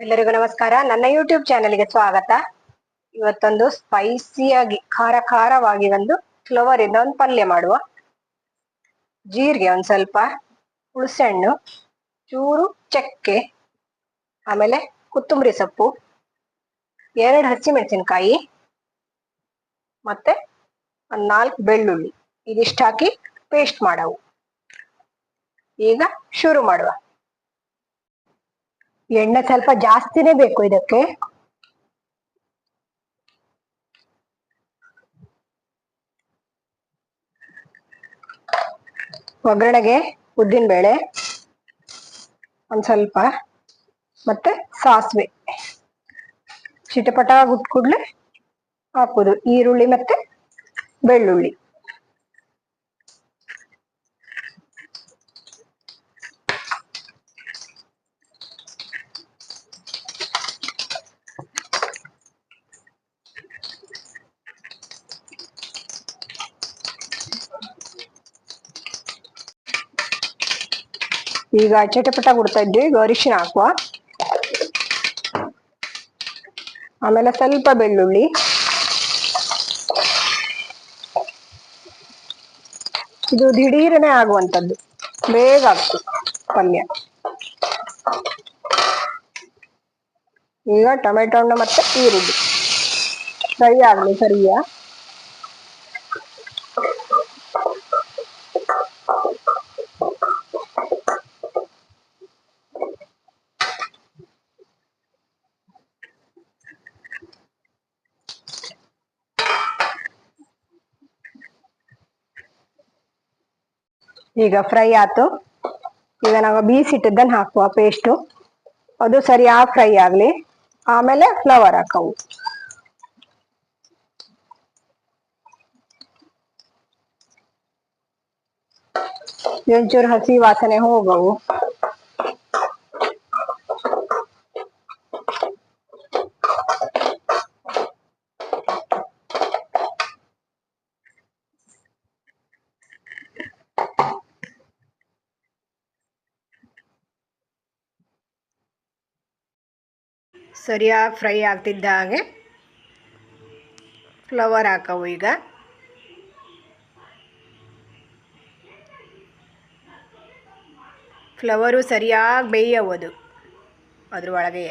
ಎಲ್ಲರಿಗೂ ನಮಸ್ಕಾರ. ನನ್ನ ಯೂಟ್ಯೂಬ್ ಚಾನೆಲ್ಗೆ ಸ್ವಾಗತ. ಇವತ್ತೊಂದು ಸ್ಪೈಸಿಯಾಗಿ ಖಾರ ಖಾರವಾಗಿ ಒಂದು ಫ್ಲವರ್ ಇಂದ ಒಂದು ಪಲ್ಯ ಮಾಡುವ. ಜೀರಿಗೆ ಒಂದು ಸ್ವಲ್ಪ, ಹುಣಸೆಹಣ್ಣು, ಚೂರು ಚಕ್ಕೆ, ಆಮೇಲೆ ಕೊತ್ತಂಬರಿ ಸೊಪ್ಪು, ಎರಡು ಹಸಿಮೆಣಸಿನಕಾಯಿ, ಮತ್ತೆ ಒಂದು ನಾಲ್ಕು ಬೆಳ್ಳುಳ್ಳಿ. ಇದಿಷ್ಟು ಹಾಕಿ ಪೇಸ್ಟ್ ಮಾಡವು. ಈಗ ಶುರು ಮಾಡುವ. ಎಣ್ಣೆ ಸ್ವಲ್ಪ ಜಾಸ್ತಿನೇ ಬೇಕು ಇದಕ್ಕೆ. ಒಗ್ಗರಣೆಗೆ ಉದ್ದಿನ ಬೇಳೆ, ಒಂದ್ ಸ್ವಲ್ಪ, ಮತ್ತೆ ಸಾಸಿವೆ. ಚಿಟಪಟ ಉಟ್ಕೂಡ್ಲೆ ಹಾಕೋದು, ಈರುಳ್ಳಿ ಮತ್ತೆ ಬೆಳ್ಳುಳ್ಳಿ. ಈಗ ಚಟಪಟ ಕೊಡ್ತಾ ಇದ್ವಿ ಅರಿಶಿನ ಹಾಕುವ. ಆಮೇಲೆ ಸ್ವಲ್ಪ ಬೆಳ್ಳುಳ್ಳಿ. ಇದು ದಿಢೀರನೆ ಆಗುವಂತದ್ದು ಬೇಗ ಆಗ್ತದೆ ಪಲ್ಯ. ಈಗ ಟೊಮೆಟೊ ಹಣ್ಣು ಮತ್ತೆ ಈರುಳ್ಳಿ. ಫ್ರೈ ಆಗಲಿ ಸರಿಯಾ? ಈಗ ಫ್ರೈ ಆಯ್ತು. ಈಗ ನಾವು ಬೀಸಿಟ್ಟಿದ್ದನ್ನು ಹಾಕುವ ಪೇಸ್ಟು ಅದು ಸರಿಯಾಗಿ ಫ್ರೈ ಆಗಲಿ. ಆಮೇಲೆ ಫ್ಲವರ್ ಹಾಕವು. ಒಂಚೂರು ಹಸಿ ವಾಸನೆ ಹೋಗವು. ಸರಿಯಾಗಿ ಫ್ರೈ ಆಗ್ತಿದ್ದ ಹಾಗೆ ಫ್ಲವರ್ ಹಾಕವು ಈಗ. ಫ್ಲವರು ಸರಿಯಾಗಿ ಬೇಯವುದು ಅದ್ರ ಒಳಗೆ.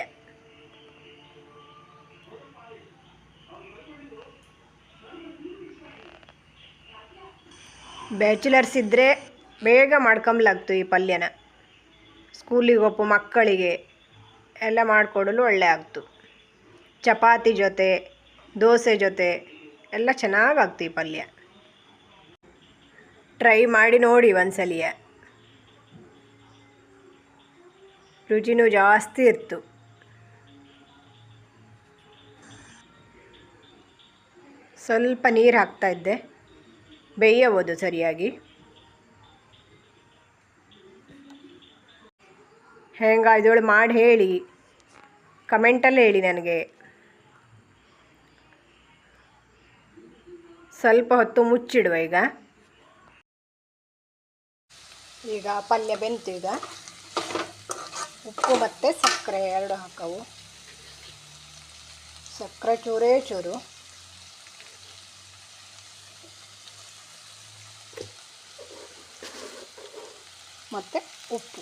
ಬ್ಯಾಚುಲರ್ಸ್ ಇದ್ದರೆ ಬೇಗ ಮಾಡ್ಕೊಂಬ್ಲಾಗ್ತು ಈ ಪಲ್ಯನ. ಸ್ಕೂಲಿಗೆ ಒಪ್ಪು ಮಕ್ಕಳಿಗೆ. ಎಲ್ಲ ಮಾಡಿಕೊಡಲು ಒಳ್ಳೆ ಆಗ್ತು. ಚಪಾತಿ ಜೊತೆ, ದೋಸೆ ಜೊತೆ ಎಲ್ಲ ಚೆನ್ನಾಗಾಗ್ತು ಈ ಪಲ್ಯ. ಟ್ರೈ ಮಾಡಿ ನೋಡಿ ಒಂದ್ಸಲಿಯ. ರುಚಿನೂ ಜಾಸ್ತಿ ಇತ್ತು ಸ್ವಲ್ಪ ನೀರು ಹಾಕ್ತಾ ಇದ್ದೆ. ಬೇಯಬೋದು ಸರಿಯಾಗಿ. ಹೆಂಗಾಯ್ದೋಳು ಮಾಡಿ ಹೇಳಿ. ಕಮೆಂಟಲ್ಲಿ ಹೇಳಿ ನನಗೆ. ಸ್ವಲ್ಪ ಹೊತ್ತು ಮುಚ್ಚಿಡುವ ಈಗ. ಈಗ ಪಲ್ಯ ಬೆಂತು ಈಗ ಉಪ್ಪು ಮತ್ತು ಸಕ್ಕರೆ ಎರಡು ಹಾಕವು. ಸಕ್ಕರೆ ಚೂರೇ ಚೂರು. ಮತ್ತು ಉಪ್ಪು.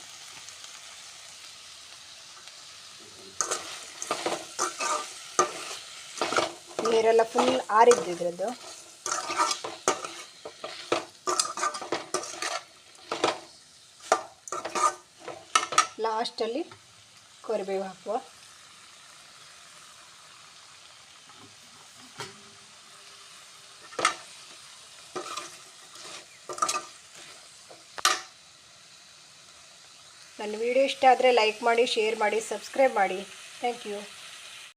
ನೀರೆಲ್ಲ ಫುಲ್ ಆರಿದ್ದು ಇದ್ರದ್ದು. ಲಾಸ್ಟಲ್ಲಿ ಕೊರಿಬೇವು ಹಾಕುವ. ನನ್ನ ವಿಡಿಯೋ ಇಷ್ಟ ಆದರೆ ಲೈಕ್ ಮಾಡಿ ಶೇರ್ ಮಾಡಿ ಸಬ್ಸ್ಕ್ರೈಬ್ ಮಾಡಿ. Thank you